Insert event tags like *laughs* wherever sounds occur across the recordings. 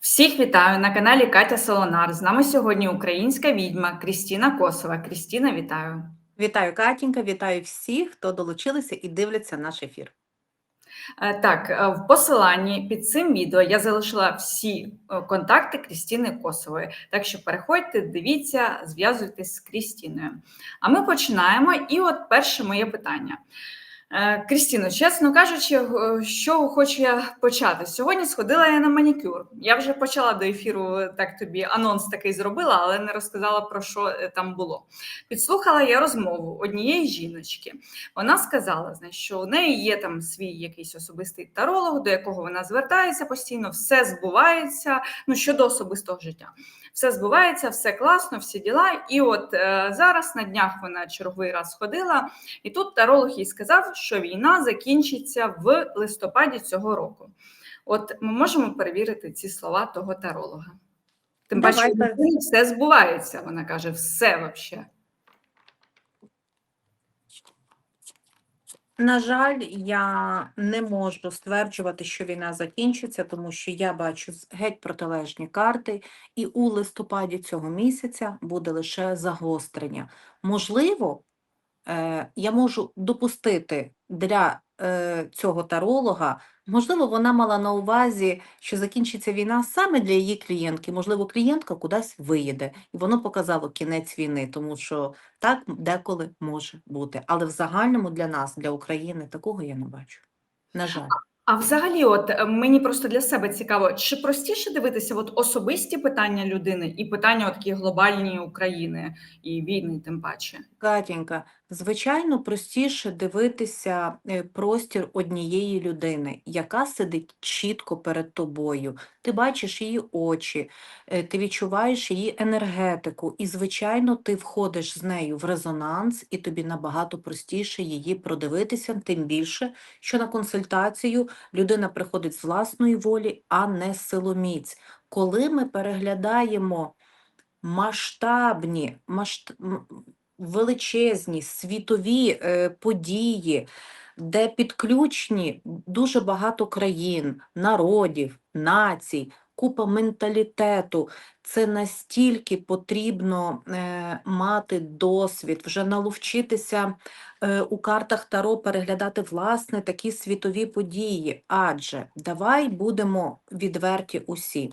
Всіх вітаю на каналі Катя Солонар. З нами сьогодні українська відьма Крістіна Косова. Крістіна, вітаю. Вітаю, Катінька, вітаю всіх, хто долучилися і дивляться наш ефір. Е, Так, е, в посиланні під цим відео я залишила всі е, контакти Крістіни Косової. Так що переходьте, дивіться, зв'язуйтесь з Крістіною. А ми починаємо. І от перше моє питання. Е, Крістіно, чесно кажучи, е, чого хочу я почати? Сьогодні сходила я на манікюр. Я вже почала до ефіру е, так тобі анонс такий зробила, але не розказала про що там було. Підслухала я розмову однієї жіночки. Вона сказала, що у неї є там свій якийсь особистий таролог, до якого вона звертається постійно, все збувається. Ну щодо особистого життя, все збувається, все класно, всі діла. І от е, зараз на днях вона черговий раз ходила, і тут таролог їй сказав, що війна закінчиться в листопаді цього року. От ми можемо перевірити ці слова того таролога. Тим паче, все збувається. Вона каже, все взагалі. На жаль, я не можу стверджувати, що війна закінчиться, тому що я бачу геть протилежні карти, і у листопаді цього місяця буде лише загострення. Можливо, я можу допустити для е, цього таролога, можливо, вона мала на увазі, що закінчиться війна саме для її клієнтки. Можливо, клієнтка кудись виїде, і воно показало кінець війни, тому що так деколи може бути. Але в загальному для нас, для України, такого я не бачу. На жаль. А взагалі, от е, мені просто для себе цікаво, чи простіше дивитися от особисті питання людини і питання от такі глобальні України і війни, тим паче. Катінька, звичайно, простіше дивитися е, простір однієї людини, яка сидить чітко перед тобою. Ти бачиш її очі, е, ти відчуваєш її енергетику, і, звичайно, ти входиш з нею в резонанс, і тобі набагато простіше її продивитися, тим більше, що на консультацію людина приходить з власної волі, а не силоміць. Коли ми переглядаємо масштабні, масшт... величезні світові е, події, де підключені дуже багато країн, народів, націй, купа менталітету. Це настільки потрібно е, мати досвід, вже наловчитися е, у картах Таро переглядати власне такі світові події. Адже давай будемо відверті усі.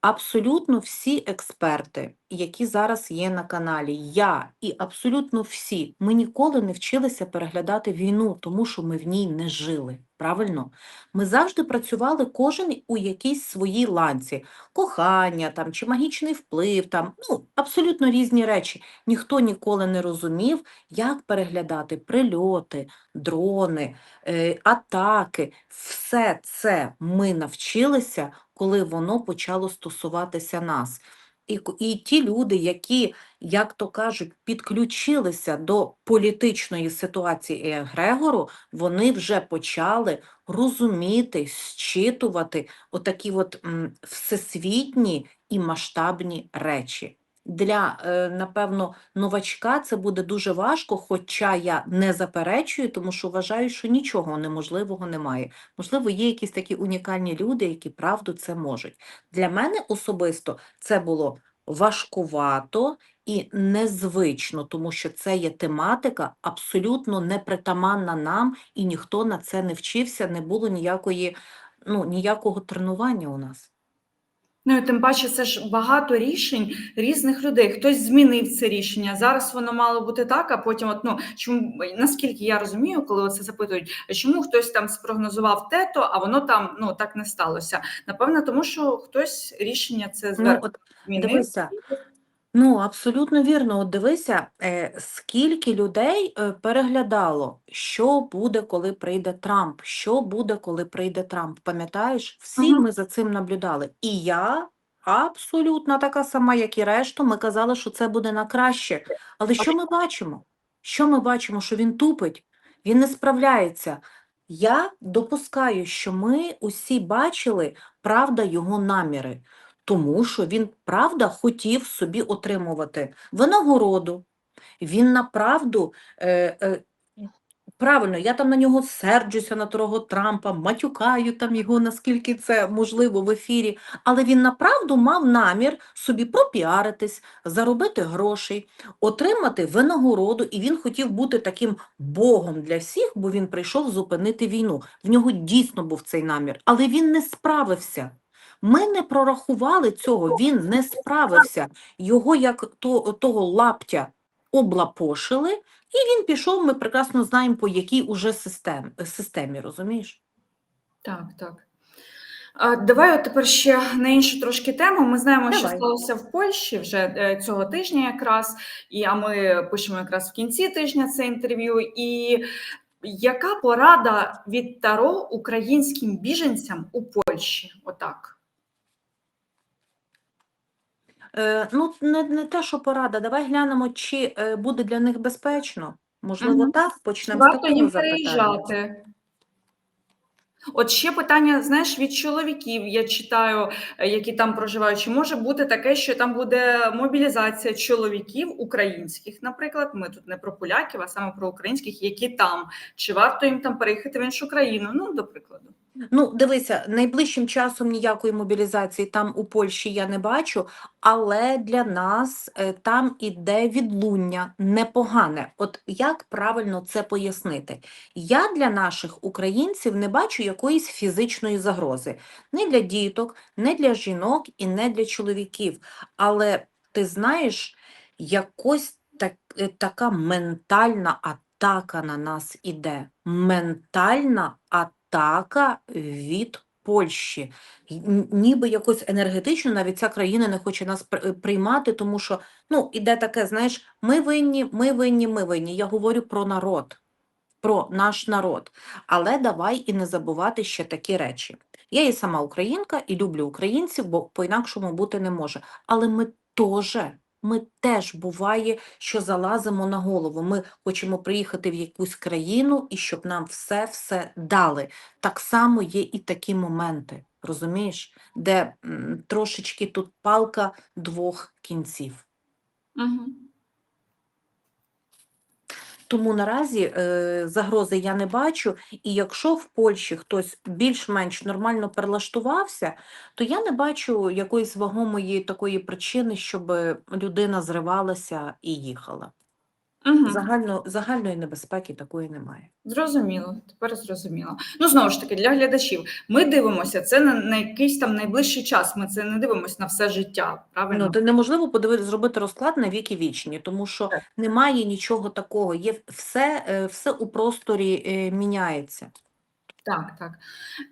Абсолютно всі експерти, які зараз є на каналі, я і абсолютно всі, ми ніколи не вчилися переглядати війну, тому що ми в ній не жили. Правильно? Ми завжди працювали кожен у якійсь своїй ланці, кохання там чи магічний вплив, там ну абсолютно різні речі. Ніхто ніколи не розумів, як переглядати прильоти, дрони, е, атаки. Все це ми навчилися коли воно почало стосуватися нас. І, і ті люди, які, як то кажуть, підключилися до політичної ситуації Егрегору, вони вже почали розуміти, зчитувати отакі от всесвітні і масштабні речі. Для, е, напевно, новачка це буде дуже важко, хоча я не заперечую, тому що вважаю, що нічого неможливого немає. Можливо, є якісь такі унікальні люди, які правду це можуть. Для мене особисто це було важкувато і незвично, тому що це є тематика абсолютно непритаманна нам, і ніхто на це не вчився, не було ніякої, ну, ніякого тренування у нас. Ну і тим паче, це ж багато рішень різних людей. Хтось змінив це рішення. Зараз воно мало бути так, а потім, от, ну чому наскільки я розумію, коли це запитують, чому хтось там спрогнозував те-то, а воно там ну так не сталося. Напевно, тому що хтось рішення це Ну, зверху от дивися, Ну, абсолютно вірно. От дивися, е, скільки людей е, переглядало, що буде, коли прийде Трамп, що буде, коли прийде Трамп. Пам'ятаєш, всі Мгм. ми за цим наблюдали. І я абсолютно така сама, як і решта, ми казали, що це буде на краще. Але що ми бачимо? Що ми бачимо? Що він тупить, він не справляється. Я допускаю, що ми усі бачили, правда, його наміри. Тому що він, правда, хотів собі отримувати винагороду. Він направду е, е, правильно, я там на нього серджуся на того Трампа, матюкаю там його, наскільки це можливо в ефірі, але він направду мав намір собі пропіаритись, заробити грошей, отримати винагороду, і він хотів бути таким богом для всіх, бо він прийшов зупинити війну. В нього дійсно був цей намір, але він не справився. Ми не прорахували цього, він не справився. Його як то, того лаптя облапошили, і він пішов, ми прекрасно знаємо, по якій уже систем, системі, розумієш? Так, так. А, Давай от тепер ще на іншу трошки тему. Ми знаємо, що сталося в Польщі вже е, цього тижня, якраз, і а ми пишемо якраз в кінці тижня це інтерв'ю. І яка порада від Таро українським біженцям у Польщі? Отак. Е, ну, не, не те, що порада. Давай глянемо, чи е, буде для них безпечно. Можливо, Мгм. так, почнемо з Варто такого їм переїжджати. От ще питання, знаєш, від чоловіків. Я читаю, е, які там проживають. Чи може бути таке, що там буде мобілізація чоловіків українських, наприклад, ми тут не про поляків, а саме про українських, які там. Чи варто їм там переїхати в іншу країну? Ну, до прикладу. Ну, дивися, найближчим часом ніякої мобілізації там у Польщі я не бачу, але для нас е, там іде відлуння непогане. От як правильно це пояснити? Я для наших українців не бачу якоїсь фізичної загрози. Не для діток, не для жінок і не для чоловіків. Але ти знаєш, якось так, е, така ментальна атака на нас іде. Ментальна атака від Польщі. Ніби якось енергетично навіть ця країна не хоче нас приймати, тому що ну, іде таке, знаєш, ми винні, ми винні, ми винні. Я говорю про народ, про наш народ. Але давай і не забувати ще такі речі. Я і сама українка, і люблю українців, бо по-інакшому бути не може. Але ми теж, ми теж буває, що залазимо на голову. Ми хочемо приїхати в якусь країну і щоб нам все-все дали. Так само є і такі моменти, розумієш, де м, трошечки тут палка двох кінців. Угу. Тому наразі е, загрози я не бачу, і якщо в Польщі хтось більш-менш нормально перелаштувався, то я не бачу якоїсь вагомої такої причини, щоб людина зривалася і їхала. Угу. Загально, загальної небезпеки такої немає. Зрозуміло, тепер зрозуміло. Ну знову ж таки, для глядачів. Ми дивимося це на, на якийсь там найближчий час. Ми це не дивимося на все життя. Правильно? Ну, то неможливо подивити, зробити розклад на віки вічні, тому що Так. немає нічого такого. Є все, е, все у просторі е, міняється. Так, так.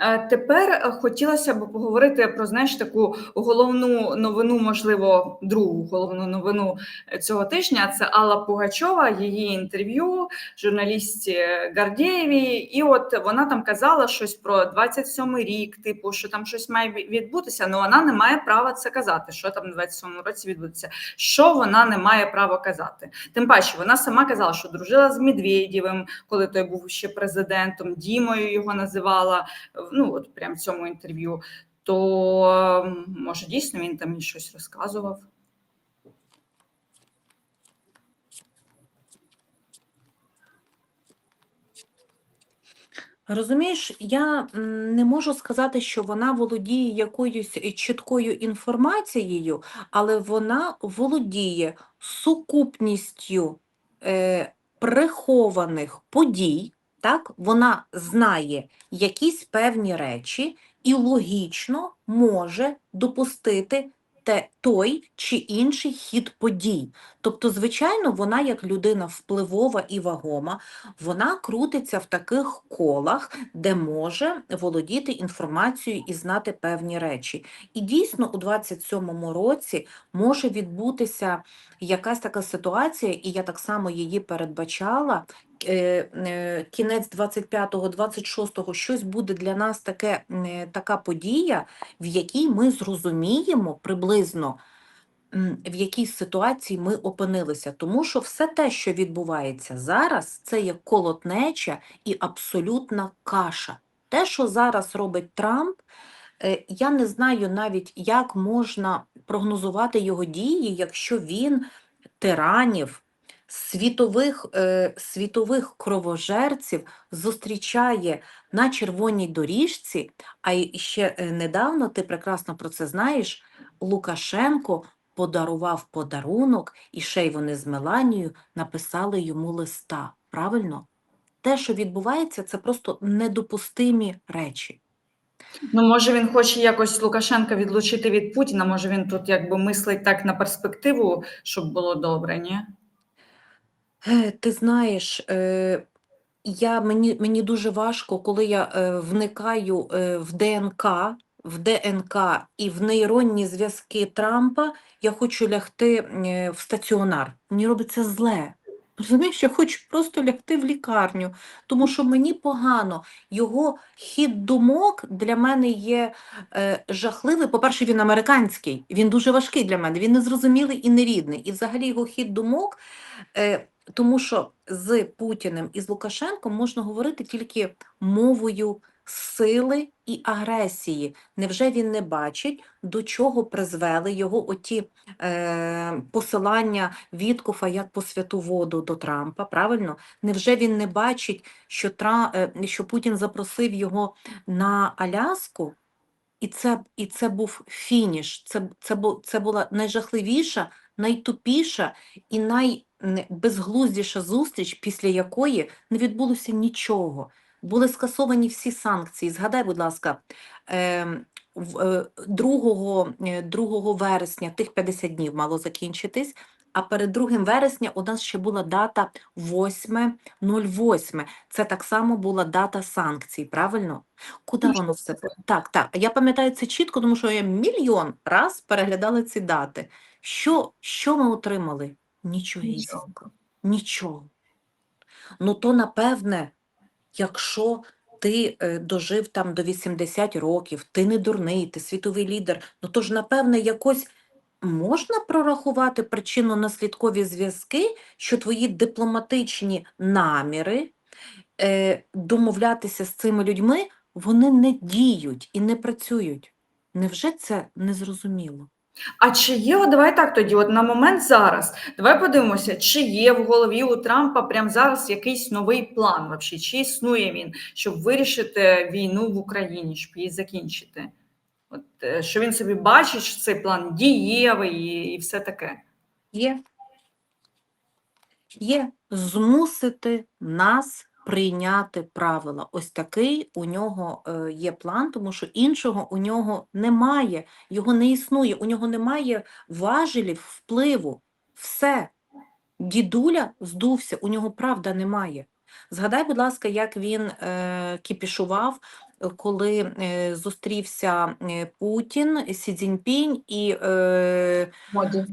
Е, Тепер е, хотілося б поговорити про знаєш таку головну новину, можливо, другу головну новину е, цього тижня. Це Алла Пугачова, її інтерв'ю журналістці Гардєєві. І от вона там казала щось про 27-й рік, типу, що там щось має відбутися, але вона не має права це казати. Що там на 27-му році відбудеться? Що вона не має права казати? Тим паче, вона сама казала, що дружила з Медведєвим, коли той був ще президентом, Дімою його називала. Ну от прям в цьому інтерв'ю. То може дійсно він там щось розказував. Розумієш, я не можу сказати, що вона володіє якоюсь е, чіткою інформацією, але вона володіє сукупністю е, прихованих подій, так? Вона знає якісь певні речі і логічно може допустити те, той чи інший хід подій. Тобто, звичайно, вона як людина впливова і вагома, вона крутиться в таких колах, де може володіти інформацією і знати певні речі. І дійсно у 27-му році може відбутися якась така ситуація, і я так само її передбачала. Е, е, Кінець 25-го, 26-го, щось буде для нас таке, е, така подія, в якій ми зрозуміємо приблизно, в якій ситуації ми опинилися. Тому що все те, що відбувається зараз, це є колотнеча і абсолютна каша. Те, що зараз робить Трамп, я не знаю навіть, як можна прогнозувати його дії, якщо він тиранів, світових, е, світових кровожерців зустрічає на червоній доріжці, а ще е, недавно, ти прекрасно про це знаєш, Лукашенко подарував подарунок, і ще й вони з Меланією написали йому листа. Правильно? Те, що відбувається, це просто недопустимі речі. Ну, може, він хоче якось Лукашенка відлучити від Путіна. Може, він тут якби мислить так на перспективу, щоб було добре, ні? Е, Ти знаєш, е, я, мені, мені дуже важко, коли я е, вникаю в ДНК, в ДНК і в нейронні зв'язки Трампа, я хочу лягти в стаціонар. Мені робиться зле. Розумієш, я хочу просто лягти в лікарню, тому що мені погано. Його хід думок для мене є е, жахливий. По-перше, він американський, він дуже важкий для мене, він незрозумілий і нерідний. І взагалі його хід думок, е, тому що з Путіним і з Лукашенком можна говорити тільки мовою сили і агресії. Невже він не бачить, до чого призвели його оті е, посилання Віткофа як по святу воду до Трампа, правильно? Невже він не бачить, що, Тра, е, що Путін запросив його на Аляску? І це, і це був фініш. Це, це, це була найжахливіша, найтупіша і найбезглуздіша зустріч, після якої не відбулося нічого. Були скасовані всі санкції. Згадай, будь ласка, ем, в- е, 2, е, 2 вересня тих 50 днів мало закінчитись, а перед 2 вересня у нас ще була дата 8.08. Це так само була дата санкцій, правильно? Куди воно все? Так, так. Я пам'ятаю це чітко, тому що я мільйон раз переглядала ці дати. Що, що ми отримали? Нічогісінько. Нічого. Ну, то, напевне, якщо ти е, дожив там до 80 років, ти не дурний, ти світовий лідер, ну то ж, напевне, якось можна прорахувати причинно-наслідкові зв'язки, що твої дипломатичні наміри е, домовлятися з цими людьми, вони не діють і не працюють. Невже це незрозуміло? А чи є, от давай так тоді, от на момент зараз, давай подивимося, чи є в голові у Трампа прямо зараз якийсь новий план, вообще, чи існує він, щоб вирішити війну в Україні, щоб її закінчити? От, е, що він собі бачить, що цей план дієвий і, і все таке. Є. Є змусити нас прийняти правила. Ось такий у нього е, є план, тому що іншого у нього немає, його не існує, у нього немає важелів впливу. Все. Дідуля здувся, у нього правда немає. Згадай, будь ласка, як він е, кіпішував, коли е, зустрівся е, Путін, Сі Цзіньпінь і е, Моді.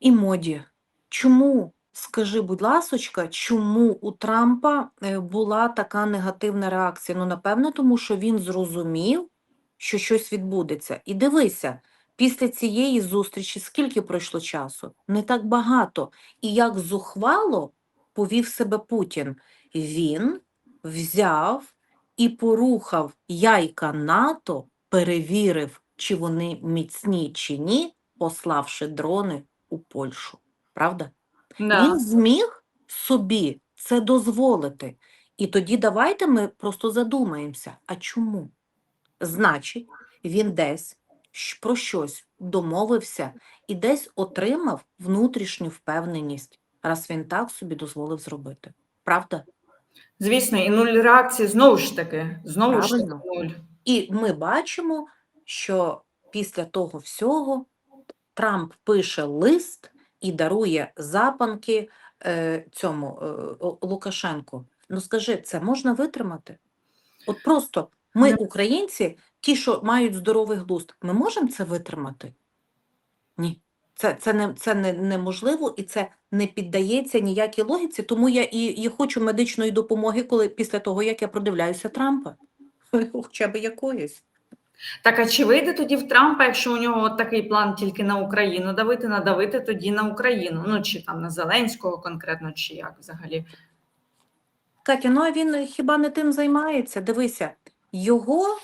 і моді. Чому, скажи, будь ласочка, чому у Трампа е, була така негативна реакція? Ну, напевно, тому що він зрозумів, що щось відбудеться. І дивися, після цієї зустрічі скільки пройшло часу? Не так багато. І як зухвало повів себе Путін. Він взяв і порухав яйка НАТО, перевірив, чи вони міцні чи ні, пославши дрони у Польщу. Правда? Да. Він зміг собі це дозволити. І тоді давайте ми просто задумаємося, а чому? Значить, він десь про щось домовився і десь отримав внутрішню впевненість, раз він так собі дозволив зробити. Правда? Звісно, і нуль реакції знову ж таки. Знову ж таки нуль. І ми бачимо, що після того всього Трамп пише лист і дарує запанки е, цьому е, Лукашенку. Ну скажи, це можна витримати? От просто ми, Ну. українці, ті, що мають здоровий глузд, ми можемо це витримати? Ні. Це, це, не, це не, неможливо і це не піддається ніякій логіці, тому я і, і хочу медичної допомоги, коли після того, як я продивляюся Трампа. *laughs* Хоча б якоїсь. Так, а чи вийде тоді в Трампа, якщо у нього такий план тільки на Україну давити, надавити тоді на Україну? Ну чи там на Зеленського конкретно, чи як взагалі? Катя, ну а він хіба не тим займається? Дивися, його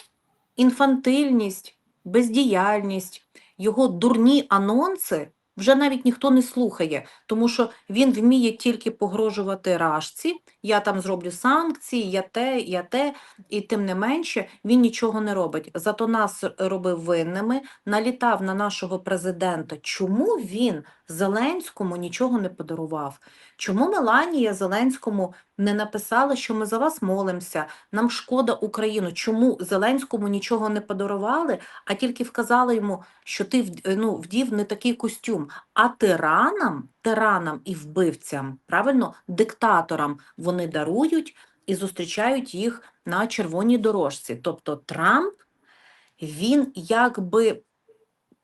інфантильність, бездіяльність, його дурні анонси Вже навіть ніхто не слухає, тому що він вміє тільки погрожувати рашці. Я там зроблю санкції, я те, я те, і тим не менше він нічого не робить. Зато нас робив винними, налітав на нашого президента. Чому він Зеленському нічого не подарував? Чому Меланія Зеленському не написала, що ми за вас молимося, нам шкода Україну? Чому Зеленському нічого не подарували, а тільки вказали йому, що ти ну, вдів не такий костюм? А тиранам, тиранам і вбивцям, правильно, диктаторам вони дарують і зустрічають їх на червоній дорожці. Тобто Трамп, він якби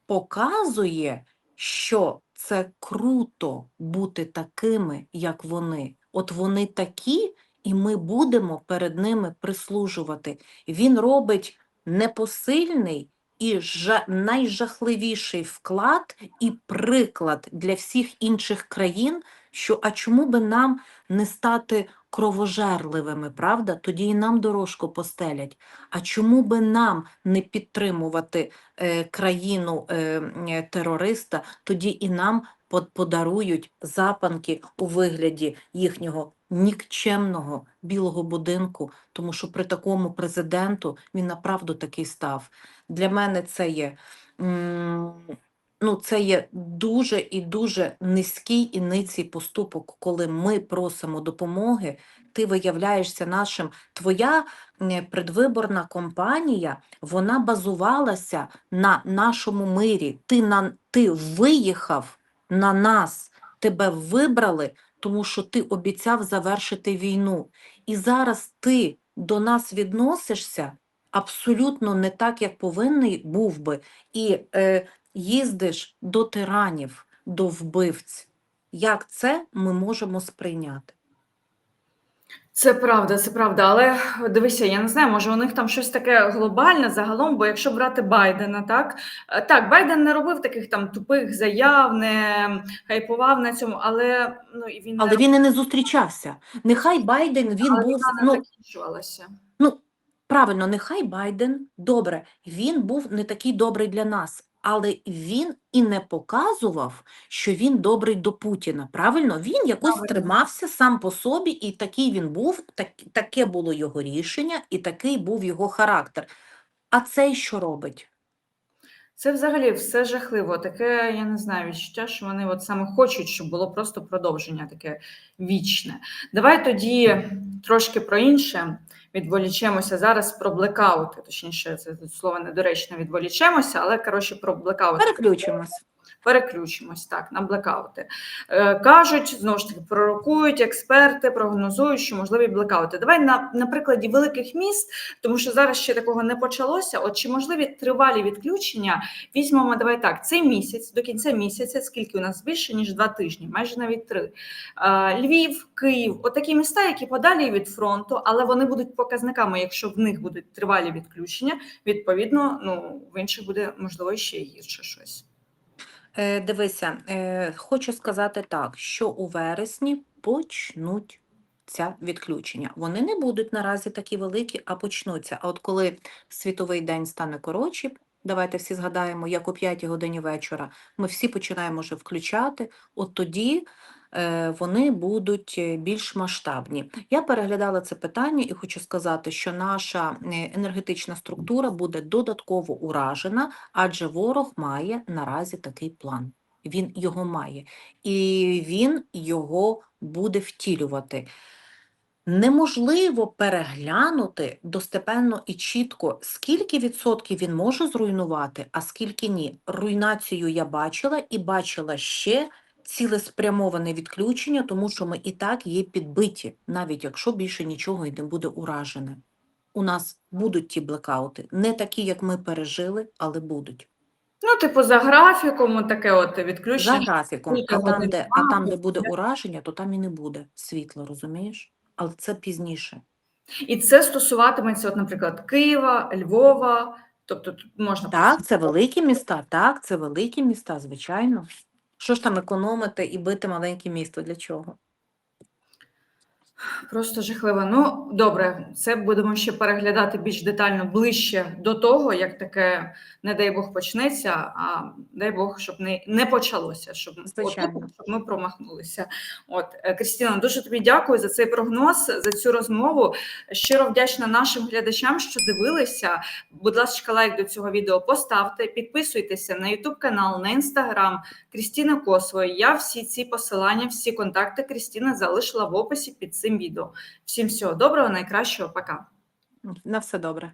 показує, що це круто бути такими, як вони. От вони такі, і ми будемо перед ними прислужувати. Він робить непосильний і жа- найжахливіший вклад і приклад для всіх інших країн, що а чому би нам не стати кровожерливими, правда? Тоді і нам дорожку постелять. А чому би нам не підтримувати е, країну е, е, терориста, тоді і нам по- подарують запанки у вигляді їхнього нікчемного білого будинку, тому що при такому президенту він направду такий став. Для мене це є. Ну, це є дуже і дуже низький і ниций поступок, коли ми просимо допомоги, ти виявляєшся нашим. Твоя предвиборна кампанія, вона базувалася на нашому мирі. Ти, на, ти виїхав на нас, тебе вибрали, тому що ти обіцяв завершити війну. І зараз ти до нас відносишся абсолютно не так, як повинний був би, і е, їздиш до тиранів, до вбивць. Як це ми можемо сприйняти? Це правда, це правда. Але дивися, я не знаю, може у них там щось таке глобальне загалом, бо якщо брати Байдена, так Е, так, Байден не робив таких там тупих заяв, не хайпував на цьому, але ну і він Але не він і не зустрічався. Нехай Байден він але був не ну, закінчувалася. Ну, правильно, нехай Байден добре, він був не такий добрий для нас, але він і не показував, що він добрий до Путіна. Правильно, він якось Правильно. тримався сам по собі, і такий він був, так, таке було його рішення, і такий був його характер. А цей що робить? Це взагалі все жахливо. Таке, я не знаю, відчуття, що вони от саме хочуть, щоб було просто продовження таке вічне. Давай тоді трошки про інше. Відволічемося зараз про блекаути. Точніше, це слово недоречно відволічемося, але коротше про блекаути. Переключимось. Переключимось так на блекаути. Е, кажуть, знову ж таки, пророкують експерти, прогнозують, що можливі блекаути. Давай на, на прикладі великих міст, тому що зараз ще такого не почалося. От чи можливі тривалі відключення? Візьмемо, давай так, цей місяць, до кінця місяця, скільки у нас більше, ніж два тижні, майже навіть три. Е, Львів, Київ, от міста, які подалі від фронту, але вони будуть показниками, якщо в них будуть тривалі відключення, відповідно, ну в інших буде можливо ще гірше щось. Е, дивися, е, хочу сказати так, що у вересні почнуть ця відключення. Вони не будуть наразі такі великі, а почнуться. А от коли світовий день стане коротший, давайте всі згадаємо, як о 5 годині вечора, ми всі починаємо вже включати, от тоді вони будуть е, більш масштабні. Я переглядала це питання і хочу сказати, що наша е, енергетична структура буде додатково уражена, адже ворог має наразі такий план. Він його має, і він його буде втілювати. Неможливо переглянути достепенно і чітко, скільки відсотків він може зруйнувати, а скільки ні. Руйнацію я бачила і бачила ще цілеспрямоване відключення, тому що ми і так є підбиті, навіть якщо більше нічого і не буде уражене. У нас будуть ті блекаути, не такі, як ми пережили, але будуть. Ну, типу, за графіком, таке от За графіком, а там, де, а там, де буде ураження, то там і не буде світла, розумієш? Але це пізніше. І це стосуватиметься, от, наприклад, Києва, Львова. Тобто тут можна Так, це великі міста, так, це великі міста, звичайно. Що ж там економити і бити маленьке місто? Для чого? Просто жахливо. Ну, добре, це будемо ще переглядати більш детально ближче до того, як таке, не дай Бог, почнеться, а дай Бог, щоб не, не почалося, щоб, Звичайно. отут, щоб ми промахнулися. От, е, Крістіна, дуже тобі дякую за цей прогноз, за цю розмову. Щиро вдячна нашим глядачам, що дивилися. Будь ласка, лайк до цього відео поставте, підписуйтеся на YouTube канал, на Instagram Крістіна Косової. Я всі ці посилання, всі контакти Крістіни залишила в описі під цим відео. Всім всього доброго, найкращого, пока. На все добре.